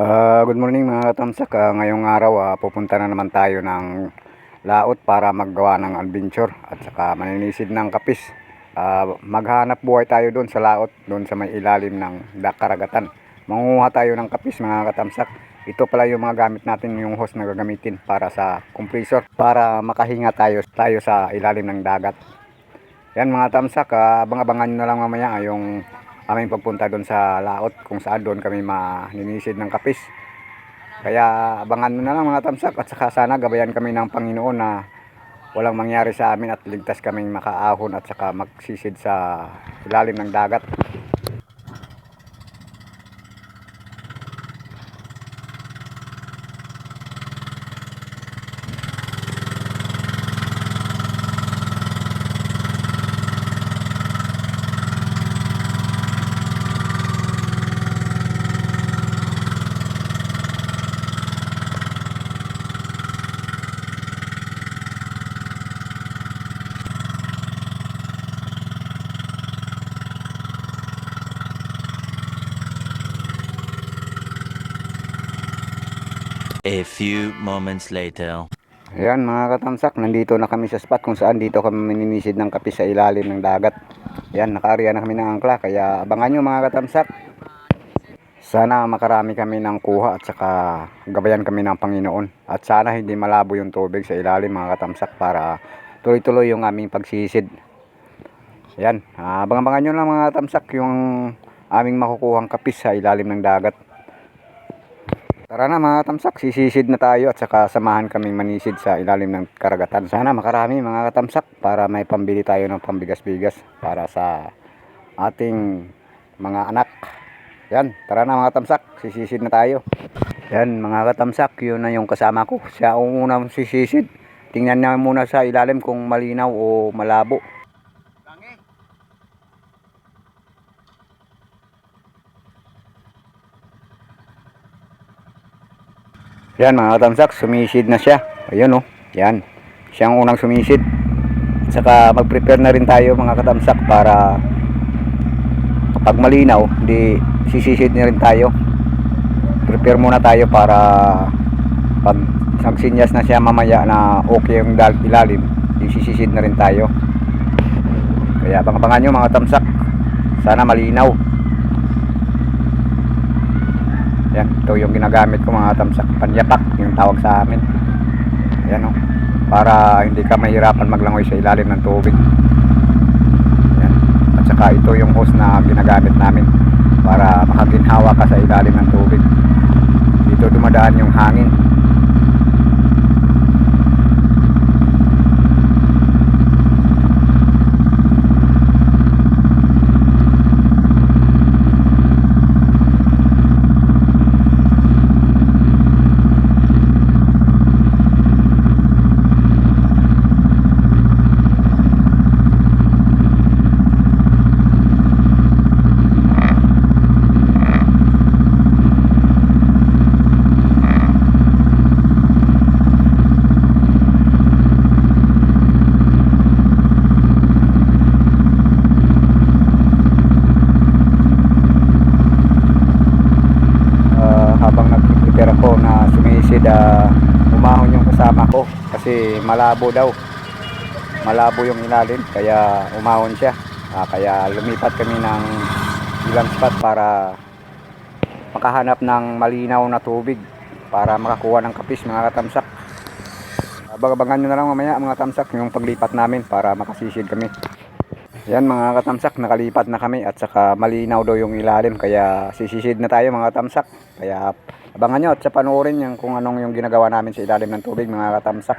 Ah, good morning mga katamsak. Ah, ngayong araw ah, pupunta na naman tayo ng laot para maggawa ng adventure at saka maninisid ng kapis. Ah, maghanap buhay tayo doon sa laot, doon sa may ilalim ng dak karagatan. Mangunguha tayo ng kapis mga katamsak. Ito pala yung mga gamit natin, yung hose na gagamitin para sa compressor para makahinga tayo tayo sa ilalim ng dagat. Yan mga tamsak, ah, abang-abangan nyo na lang mamaya yung aming pagpunta doon sa laot kung saan doon kami maninisid ng kapis. Kaya abangan mo na lang mga tamsak at saka sana gabayan kami ng Panginoon na walang mangyari sa amin at ligtas kaming makaahon at saka magsisid sa ilalim ng dagat. A few moments later. Ayan mga katamsak, nandito na kami sa spot kung saan dito kami maninisid ng kapis sa ilalim ng dagat. Ayan, nakaariya na kami ng angkla kaya abangan nyo mga katamsak. Sana makarami kami ng kuha at saka gabayan kami ng Panginoon. At sana hindi malabo yung tubig sa ilalim mga katamsak para tuloy-tuloy yung aming pagsisid. Ayan, abangan-abangan nyo lang mga katamsak yung aming makukuhang kapis sa ilalim ng dagat. Tara na mga katamsak, sisisid na tayo at saka samahan kaming manisid sa ilalim ng karagatan. Sana makarami mga katamsak para may pambili tayo ng pambigas-bigas para sa ating mga anak. Yan, tara na mga katamsak, sisisid na tayo. Yan mga katamsak, yun na yung kasama ko. Siya ang unang sisisid. Tingnan niya muna sa ilalim kung malinaw o malabo. Yan mga katamsak, sumisid na siya. Ayun oh, yan. Siya ang unang sumisid. Saka mag-prepare na rin tayo mga katamsak para kapag malinaw, di sisisid na rin tayo. Prepare muna tayo para pag nagsinyas na siya mamaya na okay yung ilalim, sisisid na rin tayo. Kaya abangan nyo mga tamsak. Sana malinaw. Yan, ito yung ginagamit ko mga tamsak panyapak, yung tawag sa amin. Ayan o, para hindi ka mahirapan maglangoy sa ilalim ng tubig. Yan. At saka ito yung hose na ginagamit namin para makaginhawa ka sa ilalim ng tubig. Dito dumadaan yung hangin. Ah, habang nag-prepare ako na sumisid ah, umahon yung kasama ko kasi malabo daw. Malabo yung ilalim kaya umahon siya. Ah, kaya lumipat kami ng ilang spot para makahanap ng malinaw na tubig para makakuha ng kapis mga katamsak. Abang-abangan nyo na lang mamaya mga tamsak yung paglipat namin para makasisid kami yan mga katamsak, nakalipat na kami at saka malinaw daw yung ilalim kaya sisisid na tayo mga katamsak. Kaya abangan nyo at sa panoorin yung kung anong yung ginagawa namin sa ilalim ng tubig mga katamsak.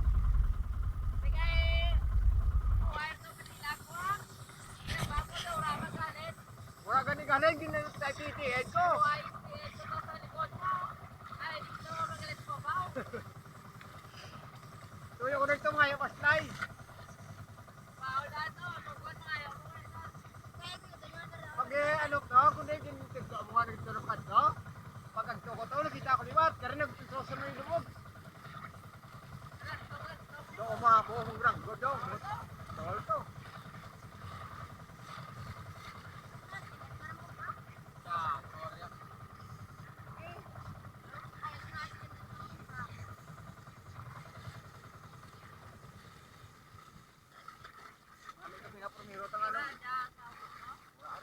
din na tayo titiid ko. Tuyo ko nito mga ayok paslay. Pag eh, ano to, kung di din tigko mo nga nagtulungan to, pag ang tuko to, nakita ko liwat, kaya nagtusosan mo yung lumog. Doon mga buhong ranggo doon. Tol to. Ah, sorry. Kami kami na pumiro tang ano. Wala.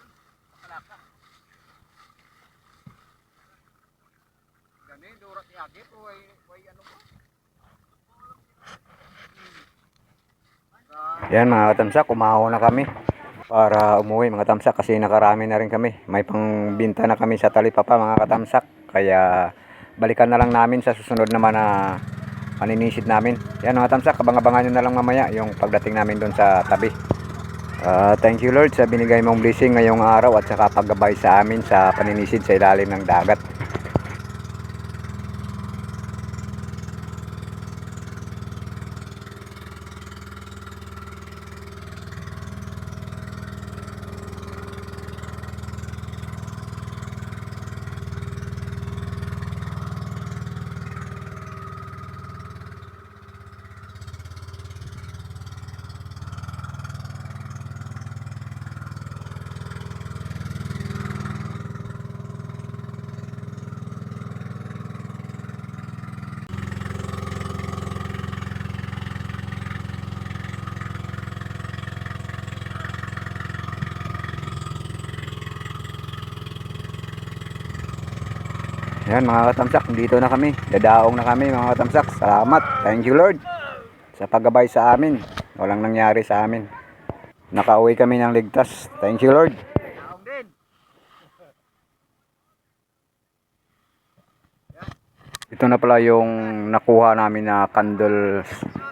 Kalaka. Gani, yagi po ay, ay ano po. Yan mga katamsak, kumaho na kami para umuwi mga katamsak kasi nakarami na rin kami. May pangbinta na kami sa talipapa mga katamsak. Kaya balikan na lang namin sa susunod naman na maninisid namin. Yan mga katamsak, abang-abangan nyo na lang mamaya yung pagdating namin doon sa tabi. Ah, thank you Lord sa binigay mong blessing ngayong araw at saka paggabay sa amin sa paninisid sa ilalim ng dagat. Yan mga katamsak, dito na kami. Dadaong na kami mga katamsak. Salamat. Thank you Lord. Sa paggabay sa amin. Walang nangyari sa amin. Nakauwi kami ng ligtas. Thank you Lord. Ito na pala yung nakuha namin na candle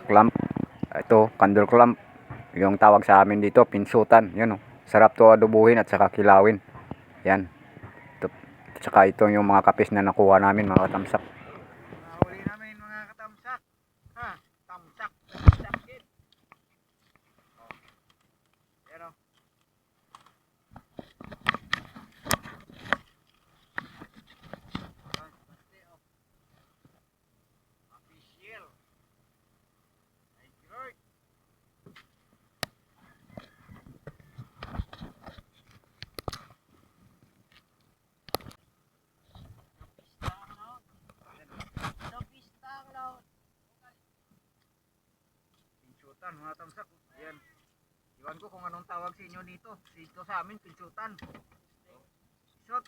clamp. Ito, candle clamp. Yung tawag sa amin dito, pinsutan. Yan oh. Sarap to adobuhin at saka kilawin. Yan. At saka ito yung mga kapis na nakuha namin mga katamsak. Nahuli namin mga katamsak. Ha? Tamsak. Tamsak din. Oh. Yan o. Ah, pasti, oh. Official. Thank you, Lord. Pinsutan, mga tamsak. Ayan. Iwan ko kung anong tawag sa inyo dito. Dito sa amin, pinsutan. Shot.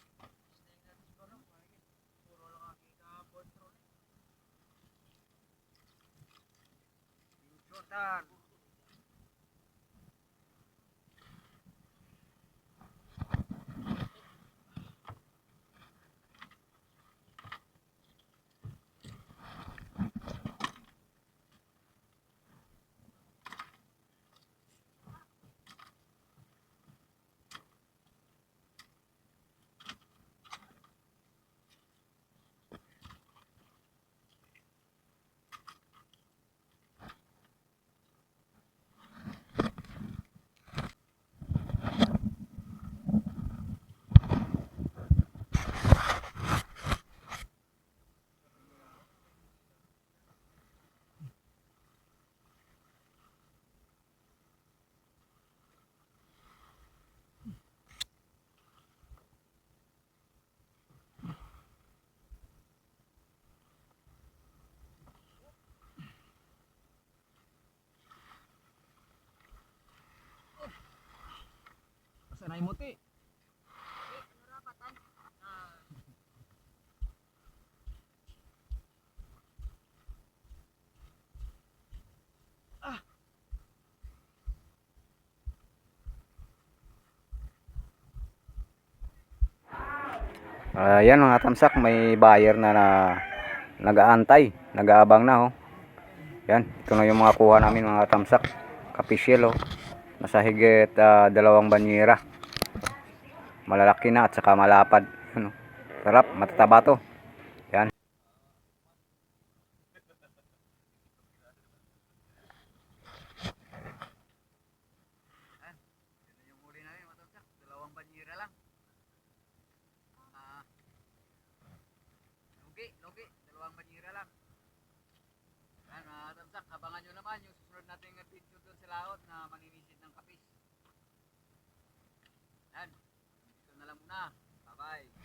Pinsutan. Sanay mo ti. Ayan mga tamsak, may buyer na, na nag-aantay, nag-aabang na oh. Yan, ito na yung mga kuha namin mga tamsak. Kapisyel oh. Nasa higit ah, dalawang banyera. Malalaki na at saka malapad. Yan, oh. Sarap, matataba to. Yan. Abangan nyo naman yung susunod nating video doon sa laot na manini 那，拜拜。